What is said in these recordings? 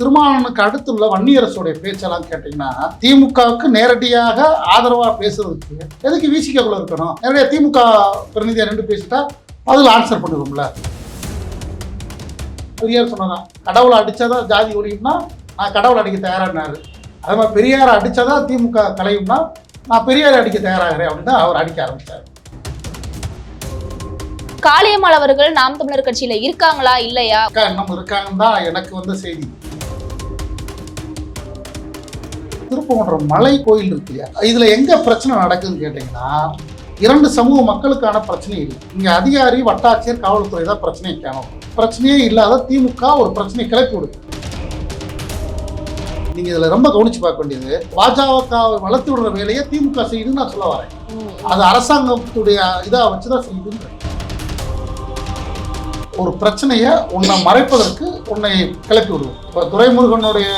திருமாவளவனுக்கு அடுத்துள்ள வன்னியரசுடைய பேச்செல்லாம் கேட்டீங்கன்னா திமுகவுக்கு நேரடியாக ஆதரவா பேசுறதுக்கு எதுக்கு விசிகக்குள்ள இருக்கணும்? நேரடியாக திமுக பிரதிநிதியா ரெண்டு பேசிட்டா அதில் ஆன்சர் பண்ணிடுவோம்ல. பெரியார் சொன்னதான் கடவுளை அடிச்சாதான் ஜாதி ஒழியும்னா நான் கடவுளை அடிக்க தயாரானாரு. அது மாதிரி பெரியாரை அடிச்சாதான் திமுக கலையும்னா நான் பெரியாரை அடிக்க தயாராகிறேன் அப்படின்னு அவர் அடிக்க ஆரம்பிச்சார். காளியம்மாள் அவர்கள் நாம் தமிழர் கட்சியில இருக்காங்களா இல்லையா? இன்னும் இருக்காங்கன்னு தான் எனக்கு வந்த செய்தி. திருப்பங்குன்றம் மலை கோயில் இருக்கு இல்லையா? இதுல எங்க பிரச்சனை நடக்குதுன்னு கேட்டீங்கன்னா இரண்டு சமூக மக்களுக்கான பிரச்சனை இல்லை. இங்க அதிகாரி வட்டாட்சியர் காவல்துறை தான் பிரச்சனையை காணும். பிரச்சனையே இல்லாத திமுக ஒரு பிரச்சனையை கிளப்பி விடுது. நீங்க இதுல ரொம்ப கவனிச்சு பார்க்க வேண்டியது பாஜகவை வளர்த்து விடுற வேலையை திமுக செய்யுதுன்னு நான் சொல்ல வரேன். அது அரசாங்கத்துடைய இதா வச்சுதான் செய்யுதுன்ற ஒரு பிரச்சனையை உன்னை மறைப்பதற்கு உன்னை கிளப்பி விடுவோம். இப்போ துரைமுருகனுடைய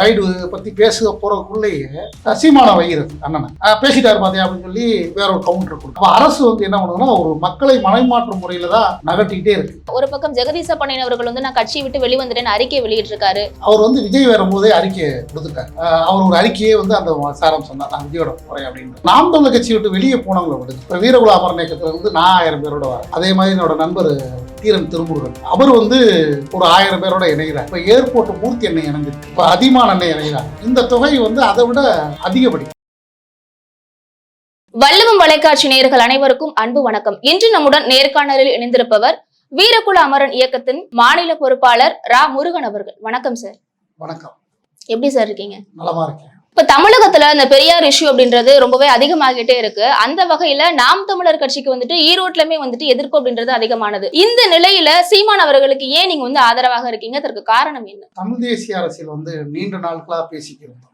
ரைடு பத்தி பேச போறதுக்குள்ளேயே அஹ், சீமான வைகிறது அண்ணனை. பேசிட்டாரு பாத்தியா அப்படின்னு சொல்லி வேற ஒரு கவுண்டர் கொடுக்கும் அப்போ அரசு வந்து என்ன பண்ணுதுன்னா ஒரு மக்களை மனைமாற்றும் முறையில தான் நகர்த்திக்கிட்டே இருக்கு. ஒரு பக்கம் ஜெகதீச பண்ணையன் அவர்கள் வந்து நான் கட்சியை விட்டு வெளிவந்துட்டேன்னு அறிக்கை வெளியிட்டிருக்காரு. அவர் வந்து விஜய் வரும்போதே அறிக்கை கொடுத்துட்டார். அஹ், அவர் ஒரு அறிக்கையே வந்து அந்த சாரம் சொன்னார் நான் விஜயோட போறேன் அப்படின்னு நாம் தமிழர் கட்சி விட்டு வெளியே போனவங்களை விடுது இப்போ வீரகுல அமரன் இயக்கத்துல இருந்து நான் ஆயிரம் பேரோட வரேன். அதே மாதிரி என்னோட நண்பர் தீரன் திருமுருகன். அவர் வந்து ஒரு ஆயிரம் பேரோட இணைகிறார். இப்போ ஏர்போர்ட் மூர்த்தி எண்ணெய் இணைஞ்சிருக்கு. இப்போ அதிமான எண்ணெய் இணைகிறார். இந்த தொகை வந்து அதை விட அதிகப்படி. வள்ளுவம் வலைக்காட்சி நேயர்கள் அனைவருக்கும் அன்பு வணக்கம். இன்று நம்முடன் நேர்காணலில் இணைந்திருப்பவர் வீரகுல அமரன் இயக்கத்தின் மாநில பொறுப்பாளர் ரா முருகன் அவர்கள். வணக்கம் சார். வணக்கம். எப்படி சார் இருக்கீங்க? நலமா இருக்கேன். இப்ப தமிழகத்துல இந்த பெரியார் இஷ்யூ அப்படின்றது ரொம்பவே அதிகமாகிட்டே இருக்கு. அந்த வகையில நாம் தமிழர் கட்சிக்கு வந்துட்டு ஈரோட்லயுமே வந்துட்டு எதிர்ப்பு அப்படின்றது அதிகமானது. இந்த நிலையில சீமான் அவர்களுக்கு ஏன் நீங்க வந்து ஆதரவாக இருக்கீங்க அதற்கு காரணம் என்ன? தமிழ் தேசிய அரசியல் வந்து நீண்ட நாட்களாக பேசிக்கிருந்தோம்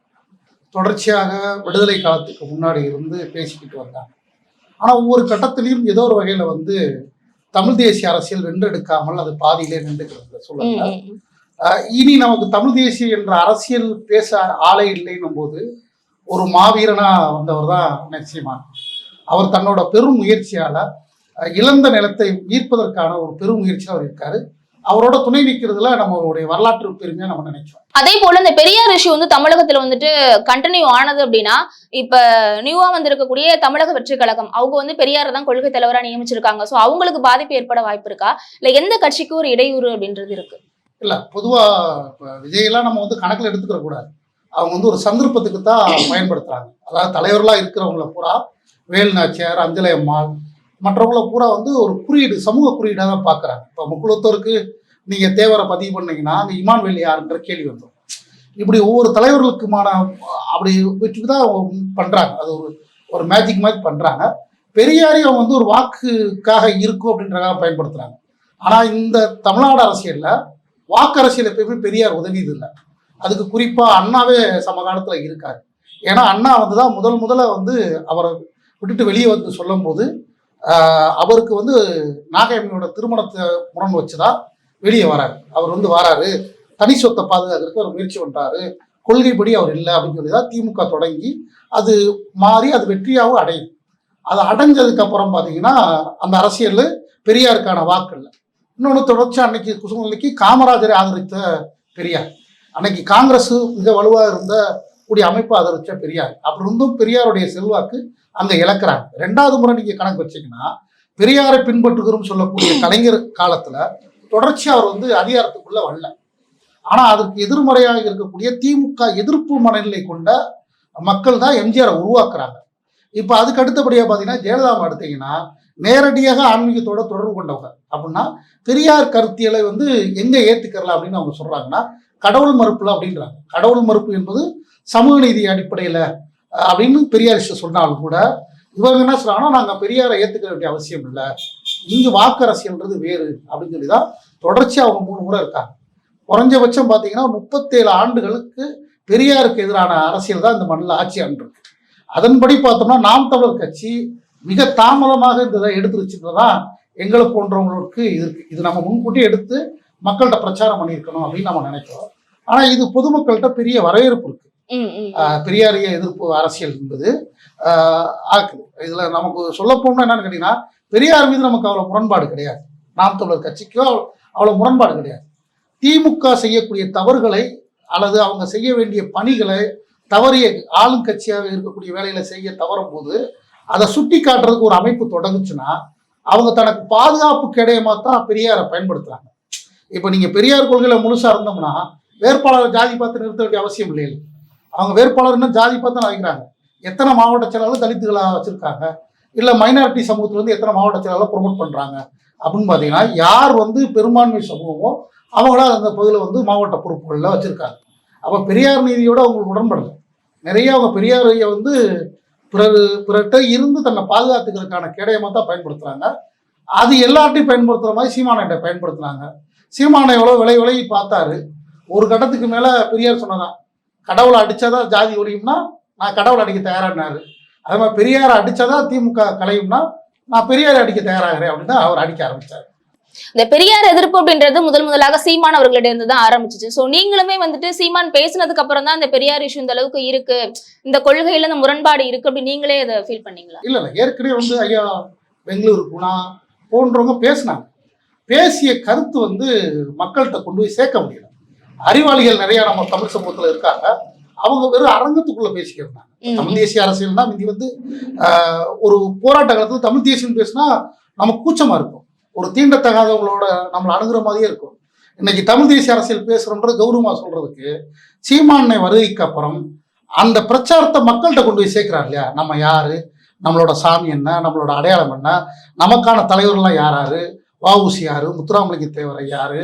தொடர்ச்சியாக விடுதலை காலத்துக்கு முன்னாடி இருந்து பேசிக்கிட்டு வந்தாங்க. ஆனால் ஒவ்வொரு கட்டத்திலையும் ஏதோ ஒரு வகையில் வந்து தமிழ் தேசிய அரசியல் வென்றெடுக்காமல் அது பாதியிலே நின்றுக்கிறது சொல்லுங்க இனி நமக்கு தமிழ் தேசிய என்ற அரசியல் பேச ஆலை இல்லைன்னும் போது ஒரு மாவீரனா வந்தவர் தான் நிச்சயமா. அவர் தன்னோட பெரும் முயற்சியால இழந்த நிலத்தை மீட்பதற்கான ஒரு பெரும் முயற்சியில் அவர் இருக்காரு. அவரோட துணை நிற்கிறதுல நம்மளுடைய வரலாற்று பெருமையா நம்ம நினைக்கிறோம் அதே போல இந்த பெரியார் இஷ்யூ வந்து தமிழகத்துல வந்துட்டு கண்டினியூ ஆனது அப்படின்னா இப்ப நியூவா வந்திருக்கக்கூடிய தமிழக வெற்றி கழகம் அவங்க வந்து பெரியார் தான் கொள்கை தலைவரா நியமிச்சிருக்காங்க. சோ அவங்களுக்கு பாதிப்பு ஏற்பட வாய்ப்பு இருக்கா? இல்ல எந்த கட்சிக்கு ஒரு இடையூறு அப்படின்றது இருக்கு? இல்லை பொதுவாக இப்ப விஜயெல்லாம் நம்ம வந்து கணக்கில் எடுத்துக்கிற கூடாது. அவங்க வந்து ஒரு சந்தர்ப்பத்துக்கு தான் பயன்படுத்துகிறாங்க அதாவது தலைவர்களாக இருக்கிறவங்கள பூரா வேலு நாச்சியார் அஞ்சலை அம்மாள் மற்றவங்கள பூரா வந்து ஒரு குறியீடு சமூக குறியீடாக தான் பார்க்குறாங்க இப்போ முக்குளத்தோருக்கு நீங்கள் தேவரை பதிவு பண்ணீங்கன்னா அங்கே இமான்வேல் யாருன்ற கேள்வி வந்துடும் இப்படி ஒவ்வொரு தலைவர்களுக்குமான அப்படி வச்சுட்டு தான் அவங்க பண்ணுறாங்க அது ஒரு ஒரு மேஜிக் மாதிரி பண்ணுறாங்க பெரியாரையும் அவங்க வந்து ஒரு வாக்குக்காக இருக்கும் அப்படின்றதாக பயன்படுத்துகிறாங்க ஆனால் இந்த தமிழ்நாடு அரசியலில் வாக்கரசியல் எப்பயுமே பெரியார் உதவியது இல்லை. அதுக்கு குறிப்பாக அண்ணாவே சமகாலத்தில் இருக்கார். ஏன்னா அண்ணா வந்து தான் முதல் முதல்ல வந்து அவரை விட்டுட்டு வெளியே வந்து சொல்லும்போது அவருக்கு வந்து நாகையம்மையோட திருமணத்தை முரண் வச்சுதான் வெளியே வராரு. அவர் வந்து வராரு. தனி சொத்தை பாதுகாக்கிறதுக்கு அவர் முயற்சி பண்ணுறாரு கொள்கைப்படி அவர் இல்லை அப்படின்னு சொல்லி தான் திமுக தொடங்கி அது மாறி அது வெற்றியாகவும் அடையுது. அது அடைஞ்சதுக்கு அப்புறம் பார்த்தீங்கன்னா அந்த அரசியல் பெரியாருக்கான வாக்கு இல்லை இன்னொன்று தொடர்ச்சி அன்னைக்கு குசுமலைக்கு காமராஜரை ஆதரித்த பெரியார். அன்னைக்கு காங்கிரஸ் மிக வலுவாக இருந்த கூடிய அமைப்பு ஆதரித்த பெரியார். அப்படி இருந்தும் பெரியாருடைய செல்வாக்கு அங்கே இழக்கிறாங்க. ரெண்டாவது முறை நீங்கள் கணக்கு வச்சீங்கன்னா பெரியாரை பின்பற்றுகிறோம் சொல்லக்கூடிய கலைஞர் காலத்தில் தொடர்ச்சி அவர் வந்து அதிகாரத்துக்குள்ளே வரல. ஆனால் அதற்கு எதிர்மறையாக இருக்கக்கூடிய திமுக எதிர்ப்பு மனநிலை கொண்ட மக்கள் தான் எம்ஜிஆரை உருவாக்குறாங்க. இப்போ அதுக்கு அடுத்தபடியாக பார்த்தீங்கன்னா ஜெயலலிதா எடுத்தீங்கன்னா நேரடியாக ஆன்மீகத்தோட தொடர்பு கொண்டவங்க. அப்படின்னா பெரியார் கருத்தியலை வந்து எங்க ஏத்துக்கிறலாம் அப்படின்னு அவங்க சொல்றாங்கன்னா கடவுள் மறுப்புல அப்படின்றாங்க. கடவுள் மறுப்பு என்பது சமூக நீதி அடிப்படையில அப்படின்னு பெரியார் சொன்னாலும் கூட இவங்க என்ன சொல்றாங்கன்னா நாங்க பெரியாரை ஏத்துக்க வேண்டிய அவசியம் இல்லை. இங்கு வாக்கு அரசியல்ன்றது வேறு அப்படின்னு சொல்லி தான் தொடர்ச்சியா அவங்க மூணு முறை இருக்காங்க. குறைஞ்சபட்சம் பார்த்தீங்கன்னா முப்பத்தேழு ஆண்டுகளுக்கு பெரியாருக்கு எதிரான அரசியல் தான் இந்த மண்ணில் ஆட்சி அன்று அதன்படி பார்த்தோம்னா நாம் தமிழர் கட்சி மிக தாமதமாக இந்த இதை எடுத்துருச்சுன்றதான் எங்களை போன்றவங்களுக்கு இது இருக்கு. இது நம்ம முன்கூட்டி எடுத்து மக்கள்கிட்ட பிரச்சாரம் பண்ணியிருக்கணும் அப்படின்னு நம்ம நினைக்கிறோம். ஆனா இது பொதுமக்கள்கிட்ட பெரிய வரவேற்பு இருக்கு. பெரியாரிய எதிர்ப்பு அரசியல் என்பது ஆக்குது இதுல நமக்கு சொல்ல போனா என்னன்னு கேட்டீங்கன்னா பெரியார் மீது நமக்கு அவ்வளவு முரண்பாடு கிடையாது. நாம் தமிழர் கட்சிக்கோ அவ்வளவு முரண்பாடு கிடையாது. திமுக செய்யக்கூடிய தவறுகளை அல்லது அவங்க செய்ய வேண்டிய பணிகளை தவறிய ஆளுங்கட்சியாக இருக்கக்கூடிய வேலைகளை செய்ய தவறும் போது அதை சுட்டி காட்டுறதுக்கு ஒரு அமைப்பு தொடங்குச்சுன்னா அவங்க தனக்கு பாதுகாப்பு கிடையமா தான் பெரியாரை பயன்படுத்துறாங்க. இப்போ நீங்கள் பெரியார் கொள்கையில முழுசா இருந்தோம்னா வேட்பாளர் ஜாதி பார்த்து நிறுத்த வேண்டிய அவசியம் இல்லை அவங்க வேட்பாளர் இன்னும் ஜாதி பார்த்து தான் எத்தனை மாவட்ட செயலாளர் தலித்துகளாக வச்சிருக்காங்க? இல்லை மைனாரிட்டி சமூகத்துலேருந்து எத்தனை மாவட்ட செயலாளர் ப்ரொமோட் பண்ணுறாங்க அப்படின்னு பார்த்தீங்கன்னா யார் வந்து பெரும்பான்மை சமூகமோ அவங்களா அந்த பகுதியில் வந்து மாவட்ட பொறுப்புகளில் வச்சுருக்காங்க. அப்போ பெரியார் நீதியோட அவங்களுக்கு உடன்படலை. நிறைய அவங்க பெரியார் ஐயா வந்து பிறர் பிறர்கிட்ட இருந்து தன்னை பாதுகாத்துக்கிறதுக்கான கேடயமாக தான் பயன்படுத்துகிறாங்க அது எல்லார்ட்டையும் பயன்படுத்துகிற மாதிரி சீமானைகிட்ட பயன்படுத்துனாங்க. சீமானை எவ்வளோ விலை விலகி பார்த்தாரு. ஒரு கட்டத்துக்கு மேலே பெரியார் சொன்னதான் கடவுளை அடித்தாதான் ஜாதி ஒழியும்னா நான் கடவுளை அடிக்க தயாரானார். அதே மாதிரி பெரியாரை அடித்தாதான் திமுக கலையும்னா நான் பெரியாரை அடிக்க தயாராகிறேன் அப்படின்னு தான் அவர் அடிக்க ஆரம்பிச்சார். இந்த பெரியார் எதிர்ப்பு அப்படின்றது முதல் முதலாக சீமான் அவர்களிடம் இருந்து தான் ஆரம்பிச்சிச்சு. சோ நீங்களுமே வந்துட்டு சீமான் பேசினதுக்கு அப்புறம் தான் இந்த பெரியார் இஷ்யூ இந்த அளவுக்கு இருக்கு. இந்த கொள்கையில இந்த முரண்பாடு இருக்கு அப்படி நீங்களே அதை ஃபீல் பண்ணீங்களா? இல்லை இல்லை. ஏற்கனவே வந்து ஐயா பெங்களூரு குணா போன்றவங்க பேசினாங்க. பேசிய கருத்து வந்து மக்கள்கிட்ட கொண்டு போய் சேர்க்க முடியல. அறிவாளிகள் நிறைய நம்ம தமிழ் சமூகத்தில் இருக்காங்க. அவங்க வெறும் அரங்கத்துக்குள்ள பேசிக்கிறாங்க தமிழ் தேசிய அரசியல்னா முந்தி வந்து ஒரு போராட்ட காலத்துல தமிழ் தேசியம் பேசினா நமக்கு கூச்சமா இருக்கும். ஒரு தீண்டத்தகாதவங்களோட நம்மளை அணுகிற மாதிரியே இருக்கும். இன்னைக்கு தமிழ் தேசிய அரசியல் பேசுறோன்றது கௌரவமா சொல்றதுக்கு சீமானை வருகைக்கு அப்புறம் அந்த பிரச்சாரத்தை மக்கள்கிட்ட கொண்டு போய் சேர்க்கிறார் இல்லையா? நம்ம யாரு? நம்மளோட சாமி என்ன? நம்மளோட அடையாளம் என்ன? நமக்கான தலைவர்லாம் யார் யாரு வஉசி யாரு? முத்துராமலிங்க தேவரை யாரு?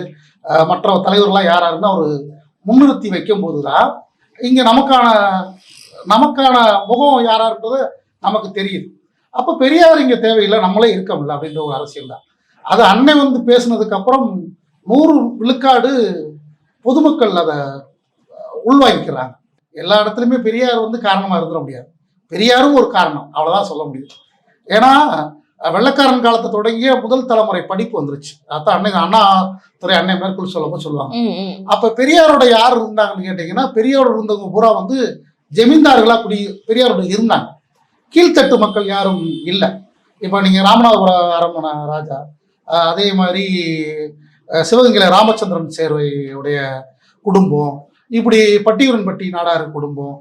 மற்ற தலைவர்லாம் யார் அவர் முன்னிறுத்தி வைக்கும் போதுதான் இங்கே நமக்கான நமக்கான முகம் யாராருன்றது நமக்கு தெரியுது. அப்போ பெரியார் இங்கே தேவையில்லை நம்மளே இருக்கோம்ல அப்படின்ற ஒரு அரசியல் தான் அது அன்னை வந்து பேசுனதுக்கு அப்புறம் நூறு விழுக்காடு பொதுமக்கள் அதை உள்வாங்கிக்கிறாங்க. எல்லா இடத்துலையுமே பெரியார் வந்து காரணமா இருந்துட முடியாது. பெரியாரும் ஒரு காரணம். அவ்வளவுதான் சொல்ல முடியும். ஏன்னா வெள்ளைக்காரன் காலத்தை தொடங்கிய முதல் தலைமுறை படிப்பு வந்துருச்சு. அதான் அன்னை அண்ணா துறை அன்னை மேற்கொள் சொல்லப்போ சொல்லுவாங்க. அப்ப பெரியாரோட யார் இருந்தாங்கன்னு கேட்டீங்கன்னா பெரியாரோட இருந்தவங்க பூரா வந்து ஜமீன்தார்களா குடி பெரியாரோட இருந்தாங்க. கீழ்த்தட்டு மக்கள் யாரும் இல்லை. இப்போ நீங்க ராமநாதபுரம் அரண்மனை ராஜா அதே மாதிரி சிவகங்கையில் ராமச்சந்திரன் சேர்வையுடைய குடும்பம் இப்படி பட்டியூரன்பட்டி நாடார் குடும்பம்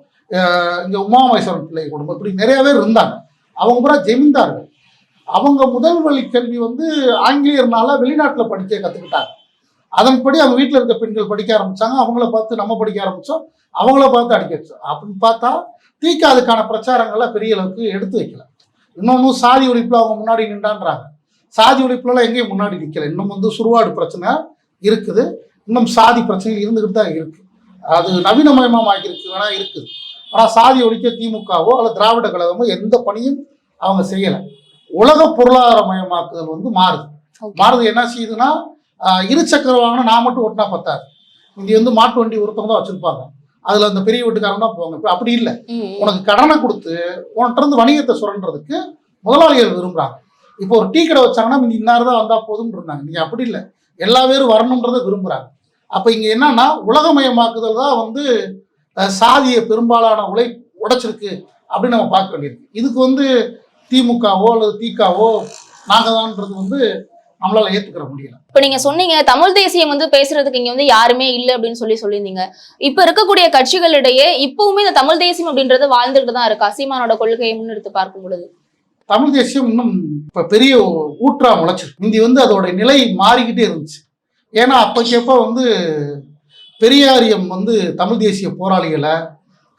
இங்கே உமாமேஸ்வரன் பிள்ளை குடும்பம் இப்படி நிறைய பேர் இருந்தாங்க. அவங்க பூரா ஜெமீன்தார்கள். அவங்க முதல் வழி கல்வி வந்து ஆங்கிலேயர்னால வெளிநாட்டில் படிக்க கற்றுக்கிட்டாங்க அதன்படி அவங்க வீட்டில் இருக்க பெண்கள் படிக்க ஆரம்பித்தாங்க அவங்கள பார்த்து நம்ம படிக்க ஆரம்பித்தோம் அவங்கள பார்த்து அடிக்க வச்சோம். அப்படின்னு பார்த்தா தீக்க அதுக்கான பிரச்சாரங்களை பெரிய அளவுக்கு எடுத்து வைக்கல. இன்னொன்று சாதி ஒழிப்புல அவங்க முன்னாடி நின்றான்றாங்க. சாதி ஒழிப்புலலாம் எங்கேயும் முன்னாடி நிற்கல இன்னும் வந்து சுடுகாடு பிரச்சனை இருக்குது. இன்னும் சாதி பிரச்சனைகள் இருந்துகிட்டு தான் இருக்கு. அது நவீனமயமாக இருக்கு வேணா இருக்குது. ஆனால் சாதி ஒழிக்க திமுகவோ அல்லது திராவிட கழகமோ எந்த பணியும் அவங்க செய்யலை. உலக பொருளாதாரமயமாக்குதல் வந்து மாறுது. மாறுது என்ன செய்யுதுன்னா ஆஹ் இரு சக்கர வாகனம் நான் மட்டும் ஓட்டினா பத்தாது. இங்க வந்து மாட்டு வண்டி ஒருத்தவங்க தான் வச்சிருப்பாங்க. அதுல அந்த பெரிய வீட்டுக்காரன் தான் போவாங்க. இப்போ அப்படி இல்லை. உனக்கு கடனை கொடுத்து உன்கிட்ட இருந்து வணிகத்தை சுரண்டுறதுக்கு முதலாளிகள் விரும்புறாங்க. இப்போ ஒரு டீ கடை வச்சாங்கன்னா நீ இன்னார் தான் வந்தால் போதும்னு இருந்தாங்க நீங்க அப்படி இல்லை. எல்லா பேரும் வரணுன்றதை விரும்புகிறாங்க அப்போ இங்கே என்னன்னா உலகமயமாக்குதல் தான் வந்து சாதியை பெரும்பாலான உழை உடைச்சிருக்கு அப்படின்னு நம்ம பார்க்க வேண்டியிருக்கு. இதுக்கு வந்து திமுகவோ அல்லது திகாவோ நாங்க தான்ன்றது வந்து நம்மளால ஏத்துக்கிற முடியல. இப்ப நீங்க சொன்னீங்க தமிழ் தேசியம் வந்து பேசுறதுக்கு இங்க வந்து யாருமே இல்ல அப்படின்னு சொல்லி சொல்லியிருந்தீங்க. இப்ப இருக்கக்கூடிய கட்சிகளிடையே இப்பவுமே இந்த தமிழ் தேசியம் அப்படின்றது வாழ்ந்துட்டு தான் இருக்கு. அசீமானோட கொள்கையை முன்னெடுத்து பார்க்கும் பொழுது. தமிழ் தேசியம் இன்னும் இப்போ பெரிய ஊற்றா முளைச்சிருக்கு முந்தி வந்து அதோட நிலை மாறிக்கிட்டே இருந்துச்சு. ஏன்னா அப்போக்கப்ப வந்து பெரியாரியம் வந்து தமிழ் தேசிய போராளிகளை